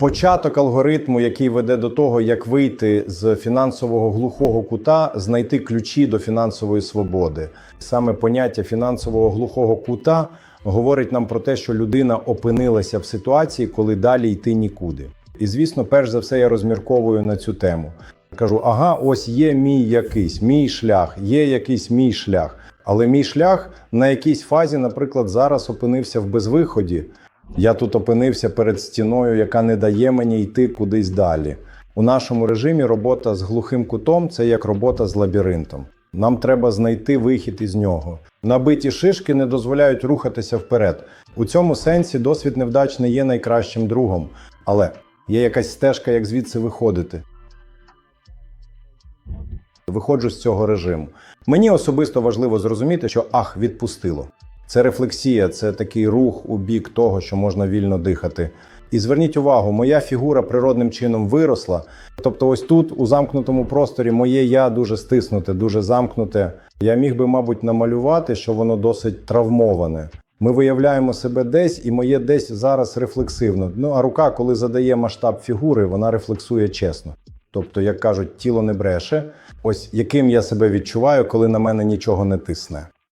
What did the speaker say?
початок алгоритму, який веде до того, як вийти з фінансового глухого кута, знайти ключі до фінансової свободи. Саме поняття фінансового глухого кута говорить нам про те, що людина опинилася в ситуації, коли далі йти нікуди. І звісно, перш за все, я розмірковую на цю тему. Кажу: ага, ось є мій якийсь, мій шлях, є якийсь мій шлях. Але мій шлях на якійсь фазі, наприклад, зараз опинився в безвиході. Я тут опинився перед стіною, яка не дає мені йти кудись далі. У нашому режимі робота з глухим кутом це як робота з лабіринтом. Нам треба знайти вихід із нього. Набиті шишки не дозволяють рухатися вперед. У цьому сенсі досвід невдач не є найкращим другом, але є якась стежка, як звідси виходити. Виходжу з цього режиму. Мені особисто важливо зрозуміти, що ах, відпустило. Це рефлексія, це такий рух у бік того, що можна вільно дихати. І зверніть увагу, моя фігура природним чином виросла. Тобто, ось тут, у замкнутому просторі, моє я дуже стиснуте, дуже замкнуте. Я міг би, мабуть, намалювати, що воно досить травмоване. Ми виявляємо себе десь, і моє десь зараз рефлексивно. Ну а рука, коли задає масштаб фігури, вона рефлексує чесно. Тобто, як кажуть, тіло не бреше. Ось яким я себе відчуваю, коли на мене нічого не тисне.